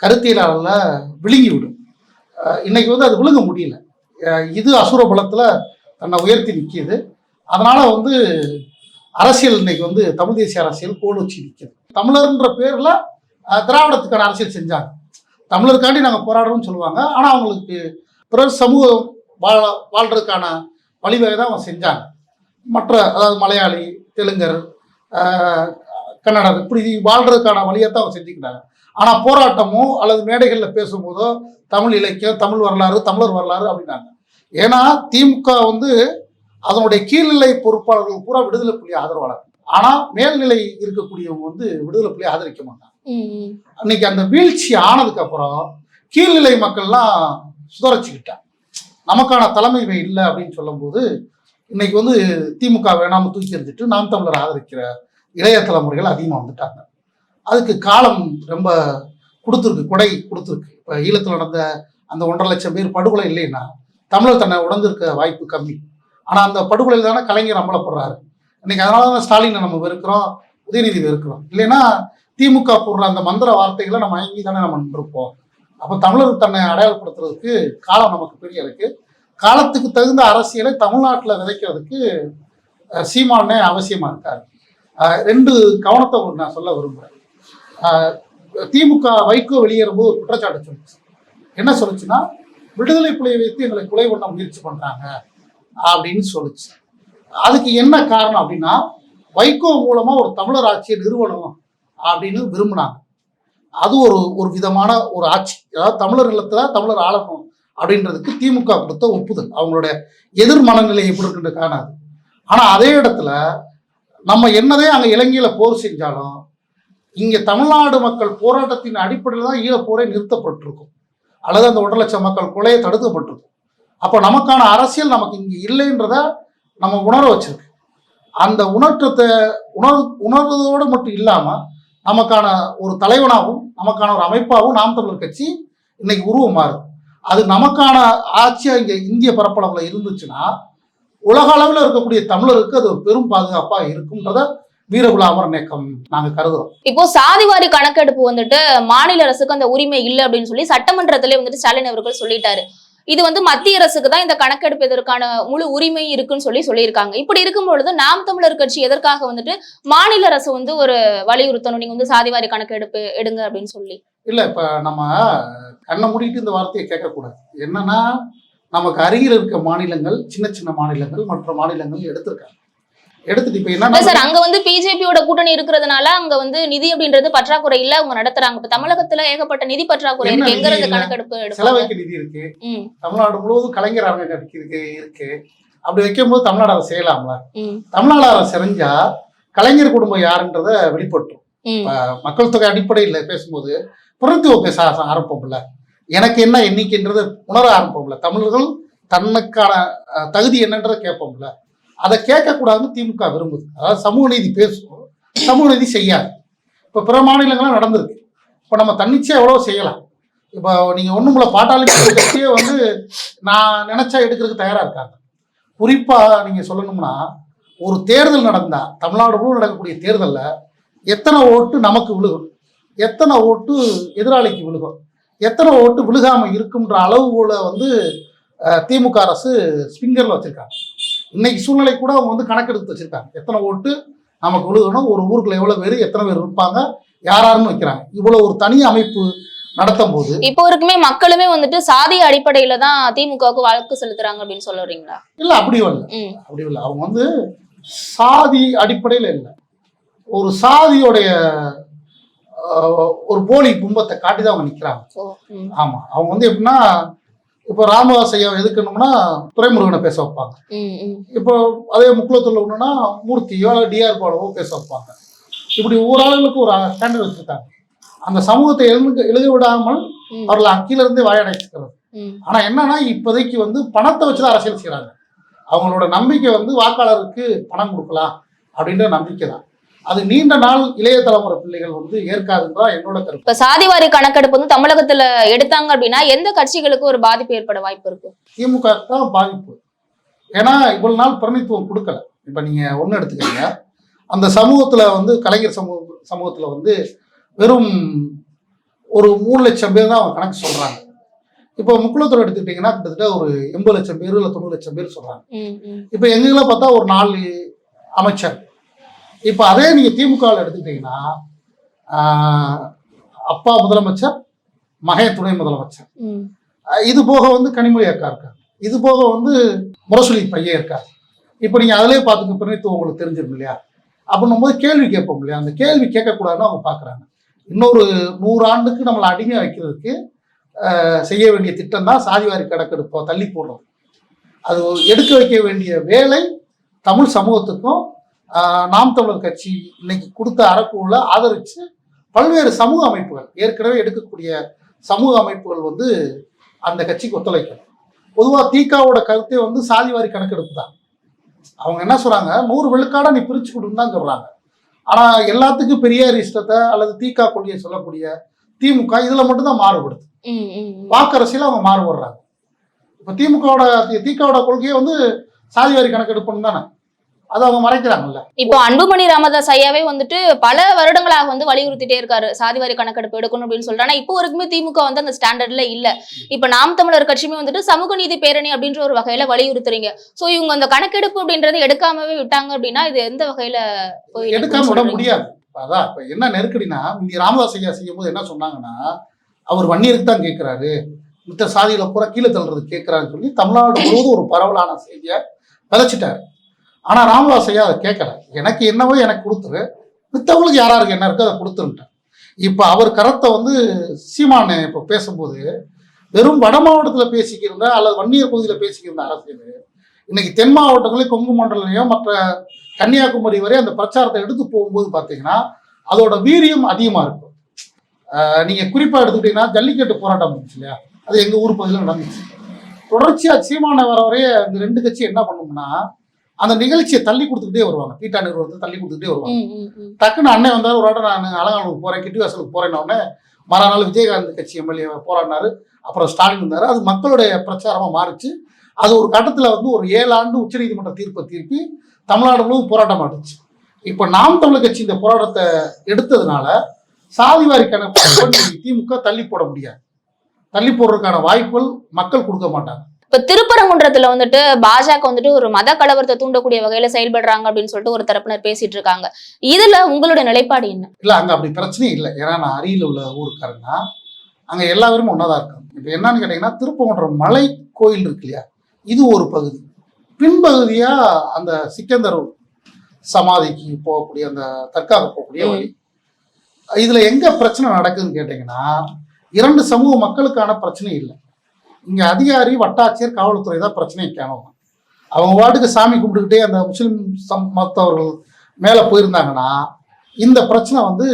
கருத்தியலாளர்ல விழுங்கி விடும். இன்னைக்கு வந்து அது விழுங்க முடியல. இது அசுர பலத்தில் தன்னை உயர்த்தி நிற்கிது அதனால் வந்து அரசியல் இன்னைக்கு வந்து தமிழ் தேசிய அரசியல் கோல் வச்சு நிற்கிது தமிழர்ன்ற பேரில் திராவிடத்துக்கான அரசியல் செஞ்சாங்க. தமிழருக்காண்டி நாங்கள் போராடுறோம்னு சொல்லுவாங்க. ஆனால் அவங்களுக்கு பிற சமூகம் வாழ வாழ்றதுக்கான வழிவகை தான் அவங்க செஞ்சாங்க. மற்ற அதாவது மலையாளி தெலுங்கர் கன்னடர் இப்படி வாழ்றதுக்கான வழியை தான் அவங்க செஞ்சுக்கிட்டாங்க. ஆனால் போராட்டமோ அல்லது மேடைகளில் பேசும்போதோ தமிழ் இலக்கியம் தமிழ் வரலாறு தமிழர் வரலாறு அப்படின்னாங்க. ஏன்னா திமுக வந்து அதனுடைய கீழ்நிலை பொறுப்பாளர்கள் பூரா விடுதலை புலி ஆதரவாளர். ஆனால் மேல்நிலை இருக்கக்கூடியவங்க வந்து விடுதலை புலி ஆதரிக்க மாட்டாங்க. அன்னைக்கு அந்த வீழ்ச்சி ஆனதுக்கு அப்புறம் கீழ்நிலை மக்கள்லாம் சுதரச்சுக்கிட்டாங்க நமக்கான தலைமை இல்லை அப்படின்னு சொல்லும்போது இன்னைக்கு வந்து திமுக வேணாமல் தூக்கி எறிஞ்சிட்டு நாம் தமிழர் ஆதரிக்கிற இளைய தலைமுறைகள் அதிகமாக வந்துட்டாங்க. அதுக்கு காலம் ரொம்ப கொடுத்துருக்கு கொடை கொடுத்துருக்கு. இப்போ ஈழத்தில் நடந்த அந்த ஒன்றரை லட்சம் பேர் படுகொலை இல்லைன்னா தமிழர் தன்னை உடந்திருக்க வாய்ப்பு கம்மி. ஆனால் அந்த படுகொலையில் தானே கலைஞர் அம்பலப்படுறாரு. இன்னைக்கு அதனால தான் ஸ்டாலினை நம்ம வெறுக்கிறோம் உதயநிதி வெறுக்கிறோம். இல்லைன்னா திமுக போடுற அந்த மந்திர வார்த்தைகளை நம்ம வாங்கி தானே நம்ம நின்றுப்போம் அப்போ தமிழர் தன்னை அடையாளப்படுத்துறதுக்கு காலம் நமக்கு பெரிய இருக்கு காலத்துக்கு தகுந்த அரசியலை தமிழ்நாட்டில் விதைக்கிறதுக்கு சீமானே அவசியமாக இருக்காரு. ரெண்டு கவனத்தை ஒரு நான் சொல்ல விரும்புகிறேன் திமுக வைகோ வெளியேறும்போது ஒரு குற்றச்சாட்டு சொல்லுச்சு. என்ன சொல்லுச்சுன்னா விடுதலை புலியை வைத்து எங்களை கொலை பண்ண முயற்சி பண்ணுறாங்க அப்படின்னு சொல்லுச்சு. அதுக்கு என்ன காரணம் அப்படின்னா வைகோ மூலமாக ஒரு தமிழர் ஆட்சியை நிறுவனம் அப்படின்னு விரும்பினாங்க. அது ஒரு ஒரு விதமான ஒரு ஆட்சி. அதாவது தமிழர் இல்லத்துல தமிழர் ஆளணும் அப்படின்றதுக்கு திமுக கொடுத்த ஒப்புதல். அவங்களுடைய எதிர் மனநிலை எப்படி இருக்குன்னு காணாது. ஆனால் அதே இடத்துல நம்ம என்னதே அங்கே இலங்கையில் போர் செஞ்சாலும் இங்கே தமிழ்நாடு மக்கள் போராட்டத்தின் அடிப்படையில் தான் ஈழப்போரே நிறுத்தப்பட்டிருக்கும். அல்லது அந்த ஒன்றரை லட்சம் மக்கள் கொலையை தடுக்கப்பட்டிருக்கும். அப்போ நமக்கான அரசியல் நமக்கு இங்கே இல்லைன்றத நம்ம உணர வச்சிருக்கு. அந்த உணர்ற்றத்தை உணர் உணர்வதோடு மட்டும் இல்லாமல் நமக்கான ஒரு தலைவனாகவும் நமக்கான ஒரு அமைப்பாகவும் நாம் தமிழர் கட்சி இன்னைக்கு உருவமாறுது அது நமக்கான ஆட்சியா இங்க இந்திய பரப்பளவில் இருந்துச்சுன்னா உலக அளவில் இருக்கக்கூடிய தமிழருக்கு அது ஒரு பெரும் பாதுகாப்பா இருக்கும்ன்றத வீரகுலாமர் நேக்கம் நாங்க கருதுறோம். இப்போ சாதிவாரி கணக்கெடுப்பு வந்துட்டு மாநில அரசுக்கு அந்த உரிமை இல்லை அப்படின்னு சொல்லி சட்டமன்றத்திலே வந்துட்டு ஸ்டாலின் அவர்கள் சொல்லிட்டாரு. இது வந்து மத்திய அரசுக்கு தான் இந்த கணக்கெடுப்பு இதற்கான முழு உரிமை இருக்குன்னு சொல்லி சொல்லியிருக்காங்க. இப்படி இருக்கும் பொழுது நாம் தமிழர் கட்சி எதற்காக வந்துட்டு மாநில அரசு வந்து ஒரு வலியுறுத்தணும்? நீங்க வந்து சாதிவாரி கணக்கெடுப்பு எடுங்க அப்படின்னு சொல்லி. இல்ல இப்ப நம்ம கண்ணை மூடிட்டு இந்த வார்த்தையை கேட்கக்கூடாது. என்னன்னா நமக்கு அருகில் இருக்க மாநிலங்கள் சின்ன சின்ன மாநிலங்கள் மற்ற மாநிலங்கள் எடுத்திருக்காங்க. எடுத்துட்டு இப்ப என்ன சார் அங்க வந்து பிஜேபியோட கூட்டணி இருக்கிறதுனால அங்க வந்து நிதி அப்படின்றது பற்றாக்குறை இல்ல அவங்க நடத்துறாங்க. இப்ப தமிழகத்துல ஏகப்பட்ட நிதி பற்றாக்குறை இருக்கு. எங்க நிதி? இருந்து? கணக்கெடுப்பு செலவைக்கு நிதி இருக்கு. தமிழ்நாடு முழுவதும் கலைஞர் அரங்கத்துக்கு இருக்கு இருக்கு. அப்படி வைக்கும்போது தமிழ்நாடு அரசு செய்யலாம்ல? தமிழ்நாடு அரசு செஞ்சா கலைஞர் குடும்பம் யாருன்றத வெளிப்பட்டுரும். மக்கள் தொகை அடிப்படையில் பேசும்போது புறத்துவ பேச ஆரம்பிப்போம்ல. எனக்கு என்ன எண்ணிக்கைன்றதை உணர ஆரம்பிப்போம்ல. தமிழர்கள் தன்னுக்கான தகுதி என்னன்றதை கேட்போம்ல. அதை கேட்கக்கூடாதுன்னு திமுக விரும்புது. அதாவது சமூக நீதி பேசும் சமூக நீதி செய்யாது. இப்போ பிற மாநிலங்கள்லாம் நடந்திருக்கு. இப்போ நம்ம தன்னிச்சையாக எவ்வளோ செய்யலாம். இப்போ நீங்கள் ஒன்றும் இல்லை பாட்டாளி கட்சியே வந்து நான் நினச்சா எடுக்கிறதுக்கு தயாராக இருக்காங்க. குறிப்பாக நீங்கள் சொல்லணும்னா ஒரு தேர்தல் நடந்தால் தமிழ்நாடு முழு நடக்கக்கூடிய தேர்தலில் எத்தனை ஓட்டு நமக்கு விழுகும்? எத்தனை ஓட்டு எதிராளிக்கு விழுகும்? எத்தனை ஓட்டு விழுகாமல் இருக்குன்ற அளவுகோலை வந்து திமுக அரசு ஸ்பிங்கரில் வச்சுருக்காங்க. இன்னைக்கு சூழ்நிலை கூட அவங்க வந்து கணக்கெடுத்து வச்சிருக்காங்க. எத்தனை ஓட்டு நமக்கு விழுகணும் ஒரு ஊருக்குள்ள எவ்வளவு பேர் எத்தனை பேர் இருப்பாங்க யாராருன்னு வைக்கிறாங்க. இவ்வளவு ஒரு தனி அமைப்பு நடத்தும் போது இப்போ வரைக்குமே மக்களுமே வந்துட்டு சாதி அடிப்படையில தான் திமுகவுக்கு வழக்கு செலுத்துறாங்க அப்படின்னு சொல்ல வரீங்களா இல்ல. அப்படி ம், அப்படி இல்லை. அவங்க வந்து சாதி அடிப்படையில் இல்லை. ஒரு சாதியோடைய ஒரு போலி பிம்பத்தை காட்டி தான் அவங்க நிற்கிறாங்க ஆமா. அவங்க வந்து எப்படின்னா இப்போ ராமதாஸ் ஐயா எதுக்கணும்னா துரைமுருகனை பேச வைப்பாங்க. இப்போ அதே முக்குளத்தில் ஒன்றுனா மூர்த்தியோ டிஆர் பாலவோ பேச வைப்பாங்க. இப்படி ஆளுகளுக்கு ஒரு ஸ்டாண்டர்ட் வச்சிருக்காங்க. அந்த சமூகத்தை எழுந்து எழுத விடாமல் அவர்களை அக்கிலிருந்து வாயடைச்சுக்கிறது ம். ஆனா என்னன்னா இப்போதைக்கு வந்து பணத்தை வச்சுதான் அரசியல் செய்றாங்க. அவங்களோட நம்பிக்கை வந்து வாக்காளருக்கு பணம் கொடுக்கலாம் அப்படின்ற நம்பிக்கை தான் அது நீண்ட நாள் இளைய தலைமுறை பிள்ளைகள் வந்து ஏற்காதுன்றதான் என்னோட கருத்து. இப்ப சாதிவாரி கணக்கெடுப்பு வந்து தமிழகத்துல எடுத்தாங்க அப்படின்னா எந்த கட்சிகளுக்கு ஒரு பாதிப்பு ஏற்பட வாய்ப்பு இருக்கு திமுக தான் பாதிப்பு. ஏன்னா இவ்வளவு நாள் பிரதிநிதித்துவம் கொடுக்கல. இப்ப நீங்க ஒண்ணு எடுத்துக்கங்க. அந்த சமூகத்துல வந்து கலைஞர் சமூக சமூகத்துல வந்து வெறும் ஒரு மூணு லட்சம் பேர் தான் அவங்க கணக்கு சொல்றாங்க. இப்போ முக்குளத்தூர் எடுத்துக்கிட்டீங்கன்னா கிட்டத்தட்ட ஒரு எண்பது லட்சம் பேர் இல்லை தொண்ணூறு லட்சம் பேர் சொல்றாங்க. இப்போ எங்கெல்லாம் பார்த்தா ஒரு நாலு அமைச்சர். இப்போ அதே நீங்க திமுகவில் எடுத்துக்கிட்டீங்கன்னா அப்பா முதலமைச்சர் மகன் துணை முதலமைச்சர். இது போக வந்து கனிமொழி அக்கா இருக்காங்க இது போக வந்து முரசொலி பையன் இருக்காரு. இப்போ நீங்க அதிலே பார்த்துக்க பிரதித்துவம் உங்களுக்கு தெரிஞ்சிடும் இல்லையா? அப்படின்னும் போது கேள்வி கேட்போம் இல்லையா? அந்த கேள்வி கேட்கக்கூடாதுன்னு அவங்க பார்க்குறாங்க. இன்னொரு நூறு ஆண்டுக்கு நம்மளை அடிமை வைக்கிறதுக்கு செய்ய வேண்டிய திட்டம் தான் சாதிவாரி கணக்கெடுப்போ தள்ளி போடுறது. அது எடுக்க வைக்க வேண்டிய வேலை தமிழ் சமூகத்துக்கும் நாம் தமிழர் கட்சி இன்னைக்கு கொடுத்த அறக்குள்ள ஆதரித்து பல்வேறு சமூக அமைப்புகள் ஏற்கனவே எடுக்கக்கூடிய சமூக அமைப்புகள் வந்து அந்த கட்சிக்கு ஒத்துழைக்கணும் பொதுவாக தீகாவோட கருத்தே வந்து சாதிவாரி கணக்கெடுப்பு தான் அவங்க என்ன சொல்றாங்க? நூறு விழுக்காட நீ பிரிச்சு கொடுன்னு தான் சொல்றாங்க. ஆனா எல்லாத்துக்கும் பெரியார் இஷ்டத்தை அல்லது தீகா கொள்கையை சொல்லக்கூடிய திமுக இதுல மட்டும்தான் மாறுபடுது. ம், ம், ம். வாக்கு அரசியல அவங்க மாறுபடுறாங்க. இப்ப திமுகவோட திகாவோட கொள்கையை வந்து சாதிவாரி கணக்கெடுப்புன்னு தானே? அதை அவங்க மறைக்கிறாங்கல்ல. இப்போ அன்புமணி ராமதாஸ் ஐயாவே வந்துட்டு பல வருடங்களாக வந்து வலியுறுத்திட்டே இருக்காரு. சாதிவாரி கணக்கெடுப்பு எடுக்கணும் அப்படின்னு சொல்லிட்டு. ஆனா இப்போ வரைக்குமே திமுக வந்து அந்த ஸ்டாண்டர்ட்ல இல்ல. இப்ப நாம் தமிழர் கட்சியுமே வந்துட்டு சமூக நீதி பேரணி அப்படின்ற ஒரு வகையில வலியுறுத்துறீங்க. சோ இவங்க அந்த கணக்கெடுப்பு அப்படின்றத எடுக்காமவே விட்டாங்க அப்படின்னா இது எந்த வகையில எடுக்காம விட? முடியாது. அதான் இப்ப என்ன நெருக்கடினா இங்க ராமதாஸ் ஐயா செய்யும் போது என்ன சொன்னாங்கன்னா அவர் வன்னியருக்கு தான் கேட்கிறாரு மித்த சாதியில பூரா கீழே தள்ளுறது கேட்கிறாருன்னு சொல்லி தமிழ்நாடு முழுவதும் ஒரு பரவலான செய்தியை விதைச்சிட்டாரு. ஆனால் ராமதாஸ் ஐயா அதை கேட்கல. எனக்கு என்னவோ எனக்கு கொடுத்துரு. மித்தவங்களுக்கு யாராருக்கு என்ன இருக்கோ அதை கொடுத்துருட்டேன் இப்போ அவர் கருத்தை வந்து சீமானு இப்போ பேசும்போது வெறும் வட மாவட்டத்தில் பேசிக்கிருந்த அல்லது வன்னியர் பகுதியில் பேசிக்கிருந்த அரசியல் இன்னைக்கு தென் மாவட்டங்களையும் கொங்கு மண்டலையும் மற்ற கன்னியாகுமரி வரை அந்த பிரச்சாரத்தை எடுத்து போகும்போது பார்த்தீங்கன்னா அதோட வீரியம் அதிகமாக இருக்கும். நீங்கள் குறிப்பாக எடுத்துக்கிட்டீங்கன்னா ஜல்லிக்கட்டு போராட்டம் இருந்துச்சு இல்லையா? அது எங்கள் ஊர் பகுதியில் நடந்துச்சு. தொடர்ச்சியாக சீமான வர வரைய இந்த ரெண்டு கட்சி என்ன பண்ணோம்னா அந்த நிகழ்ச்சியை தள்ளி கொடுத்துக்கிட்டே வருவாங்க. பீட்டா நிறுவனத்தை தள்ளி கொடுத்துக்கிட்டே வருவாங்க. டக்குன்னு அண்ணன் வந்தார் ஒரு வாட்டம் நான் அலங்காநல்லூர் போறேன் கிட்டி வாசலுக்கு உடனே மறுநாள் விஜயகாந்த் கட்சி எம்எல்ஏ போராடினாரு. அப்புறம் ஸ்டாலின் வந்தாரு. அது மக்களுடைய பிரச்சாரமா மாறுச்சு. அது ஒரு கட்டத்துல வந்து ஒரு ஏழு ஆண்டு உச்சநீதிமன்ற தீர்ப்பை திருப்பி தமிழ்நாடு முழுவதும் போராட்டம் ஆடுச்சு இப்போ நாம் தமிழர் கட்சி இந்த போராட்டத்தை எடுத்ததுனால சாதிவாரி கணக்கு திமுக தள்ளி போட முடியாது. தள்ளி போடுறதுக்கான வாய்ப்புகள் மக்கள் கொடுக்க மாட்டாங்க. இப்ப திருப்பரங்குன்றத்துல வந்துட்டு பாஜக வந்துட்டு ஒரு மத கலவரத்தை தூண்டக்கூடிய வகையில செயல்படுறாங்க அப்படின்னு சொல்லிட்டு ஒரு தரப்பினர் பேசிட்டு இருக்காங்க. இதுல உங்களுடைய நிலைப்பாடு என்ன? இல்ல அங்க அப்படி பிரச்சனையே இல்லை. ஏன்னா நான் அருகில் உள்ள ஊருக்காரங்க. அங்க எல்லாருமே ஒன்னதா இருக்காங்க. இப்போ என்னன்னு கேட்டீங்கன்னா திருப்பங்குன்றம் மலை கோயில் இருக்கு இல்லையா? இது ஒரு பகுதி. பின்பகுதியா அந்த சிக்கந்தர் சமாதிக்கு போகக்கூடிய அந்த தற்காக போகக்கூடிய. வழி. இதுல எங்க பிரச்சனை நடக்குதுன்னு கேட்டீங்கன்னா இரண்டு சமூக மக்களுக்கான பிரச்சனை இல்லை. இங்க அதிகாரி வட்டாட்சியர் காவல்துறை தான் பிரச்சனையை காணும் அவங்க வாட்டுக்கு சாமி கும்பிட்டுக்கிட்டே அந்த முஸ்லிம் சம் மத்தவர்கள் மேல போயிருந்தாங்கன்னா இந்த பிரச்சனை வந்து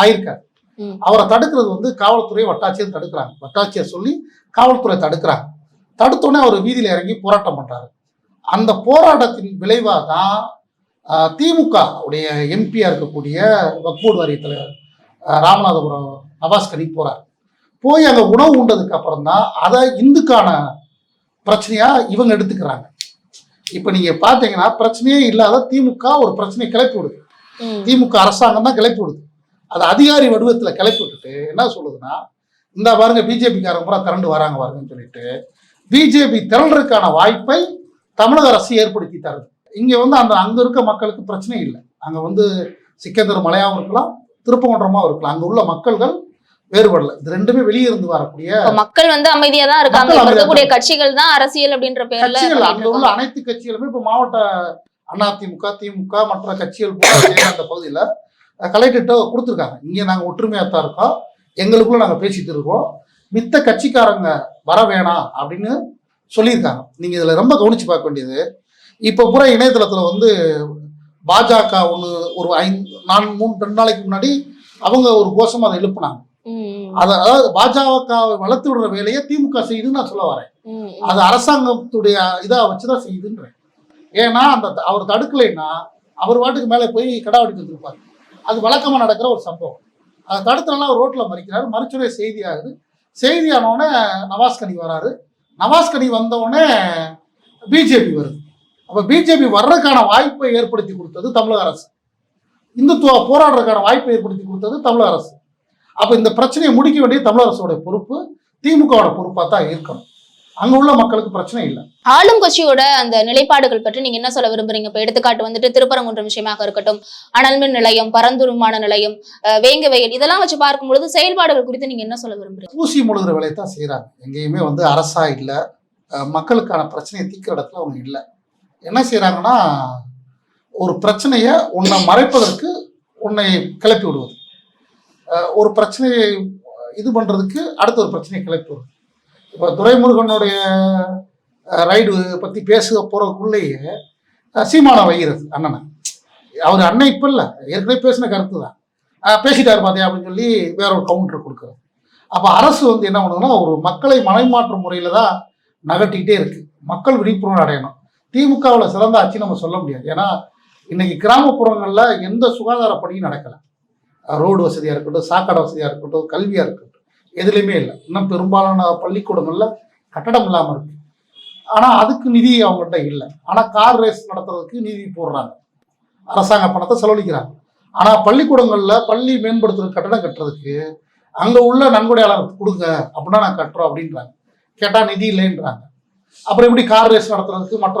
ஆயிருக்காது. ம். அவரை தடுக்கிறது வந்து காவல்துறை வட்டாட்சியர் தடுக்கிறாங்க. வட்டாட்சியர் சொல்லி காவல்துறை தடுக்கிறாங்க. தடுத்தோடனே அவர் வீதியில இறங்கி போராட்டம் பண்றாரு. அந்த போராட்டத்தின் விளைவாக தான் திமுக உடைய எம்பியா இருக்கக்கூடிய வக்போர்டு வாரிய தலைவர் ஆஹ், ராமநாதபுரம் நவாஸ் கனி போறார். போய் அங்க உணவு உண்டதுக்கு அப்புறம் தான் அதை இந்துக்கான பிரச்சனையா இவங்க எடுத்துக்கிறாங்க. இப்ப நீங்க பாத்தீங்கன்னா பிரச்சனையே இல்லாத திமுக ஒரு பிரச்சனையை கிளப்பி விடுது. திமுக அரசாங்கம் தான் கிளப்பி விடுது. அது அதிகாரி வடிவத்தில் கிளப்பி விட்டுட்டு என்ன சொல்லுதுன்னா இந்த பாருங்க பிஜேபிக்காரங்க பூரா திரண்டு வராங்க பாருங்கன்னு சொல்லிட்டு பிஜேபி திரள்றதுக்கான வாய்ப்பை தமிழக அரசு ஏற்படுத்தி தருது. இங்க வந்து அந்த அங்க இருக்க மக்களுக்கு பிரச்சனை இல்லை. அங்க வந்து சிக்கந்தர் மலையாவும் இருக்கலாம் திருப்பங்குன்றமாவும் இருக்கலாம். அங்க உள்ள மக்கள்கள் வேறுபடல. இது ரெண்டுமே வெளியே இருந்து வரக்கூடிய மக்கள் வந்து அமைதியா தான் இருக்காங்க. இருக்கக்கூடிய கட்சிகள் தான் அரசியல் அப்படின்ற பேர்ல அங்க உள்ள. அனைத்து கட்சிகளுமே இப்ப மாவட்ட அதிமுக திமுக மற்ற கட்சிகள் போல அந்த பகுதியில கலெக்டர்கிட்ட கொடுத்துருக்காங்க. இங்க நாங்க ஒற்றுமையா தான் இருக்கோம். எங்களுக்குள்ள நாங்க பேசிட்டு இருக்கோம். மித்த கட்சிக்காரங்க வர வேணாம் அப்படின்னு சொல்லியிருக்காங்க. நீங்க இதுல ரொம்ப கவனிச்சு பார்க்க வேண்டியது இப்ப பூரா இணையதளத்துல வந்து பாஜக ஒன்று ஒரு ஐந்து நான்கு மூணு ரெண்டு நாளைக்கு முன்னாடி அவங்க ஒரு கோஷம் அதை எழுப்புனாங்க. அதாவது பாஜகவை வளர்த்து விடுற வேலையை திமுக செய்யுதுன்னு நான் சொல்ல வரேன். அது அரசாங்கத்துடைய இதா வச்சுதான் செய்யுதுன்றேன். ஏன்னா அந்த அவர் தடுக்கலைன்னா அவர் வாட்டுக்கு மேலே போய் கடாவடி இருப்பார். அது வழக்கமா நடக்கிற ஒரு சம்பவம். அதை தடுத்தனால அவர் ரோட்ல மறிக்கிறாரு. மறிச்சுடைய செய்தி ஆகுது செய்தி ஆனவுடனே நவாஸ் கனி வராரு. நவாஸ் கனி வந்தவுடனே பிஜேபி வருது. அப்ப பிஜேபி வர்றதுக்கான வாய்ப்பை ஏற்படுத்தி கொடுத்தது தமிழக அரசு. இந்துத்துவ போராடுறதுக்கான வாய்ப்பை ஏற்படுத்தி கொடுத்தது தமிழக அரசு. அப்ப இந்த பிரச்சனையை முடிக்க வேண்டியது தமிழக அரசோட பொறுப்பு திமுகவோட பொறுப்பா தான் இருக்கணும். அங்க உள்ள மக்களுக்கு பிரச்சனை இல்லை. ஆளும் கட்சியோட அந்த நிலைப்பாடுகள் பற்றி நீங்க என்ன சொல்ல விரும்புறீங்க? இப்ப எடுத்துக்காட்டு வந்துட்டு திருப்பரங்குன்றம் விஷயமாக இருக்கட்டும் அனல்மின் நிலையம் பரந்தூர் விமான நிலையம் வேங்க வயல் இதெல்லாம் வச்சு பார்க்கும்பொழுது செயல்பாடுகள் குறித்து நீங்க என்ன சொல்ல விரும்புறீங்க? பூசி முழுகிற வேலையை தான் செய்கிறாங்க எங்கேயுமே வந்து அரசா இல்லை. மக்களுக்கான பிரச்சனையை தீர்க்கிற இடத்துல அவங்க இல்லை. என்ன செய்கிறாங்கன்னா ஒரு பிரச்சனையை உன்னை மறைப்பதற்கு உன்னை கிளப்பி விடுவது. ஒரு பிரச்சனையை இது பண்ணுறதுக்கு அடுத்த ஒரு பிரச்சனையை கிளப்பி வரும் இப்போ துரைமுருகனுடைய ரைடு பற்றி பேச போகிறதுக்குள்ளேயே சீமானம் வைகிறது அண்ணனை. அவர் அண்ணன் இப்போ இல்லை. ஏற்கனவே பேசின கருத்து தான். பேசிட்டார் பேசிட்டாரு அப்படின்னு சொல்லி வேற ஒரு கவுண்டர் கொடுக்குறது. அப்போ அரசு வந்து என்ன பண்ணுதுன்னா ஒரு மக்களை மனைமாற்றும் முறையில் தான் நகட்டிக்கிட்டே இருக்குது மக்கள் விழிப்புணர்வு அடையணும். திமுகவில் சிறந்த ஆட்சி நம்ம சொல்ல முடியாது. ஏன்னா இன்னைக்கு கிராமப்புறங்களில் எந்த சுகாதார பணியும் நடக்கல. ரோடு வசதியா இருக்கட்டும் சாக்கடை வசதியா இருக்கட்டும் கல்வியா இருக்கட்டும் எதுலையுமே இல்லை. இன்னும் பெரும்பாலான பள்ளிக்கூடங்கள்ல கட்டடம் இல்லாம இருக்கு. ஆனா அதுக்கு நிதி அவங்கள்ட்ட இல்லை. ஆனா கார் ரேஸ் நடத்துறதுக்கு நிதி போடுறாங்க. அரசாங்க பணத்தை செலவழிக்கிறாங்க. ஆனா பள்ளிக்கூடங்கள்ல பள்ளி மேம்படுத்துறது கட்டடம் கட்டுறதுக்கு அங்க உள்ள நன்கொடையாளர் கொடுங்க அப்படின்னா நான் கட்டுறோம் அப்படின்றாங்க. கேட்டா நிதி இல்லைன்றாங்க. அப்புறம் எப்படி கார் ரேஸ் நடத்துறதுக்கு மற்ற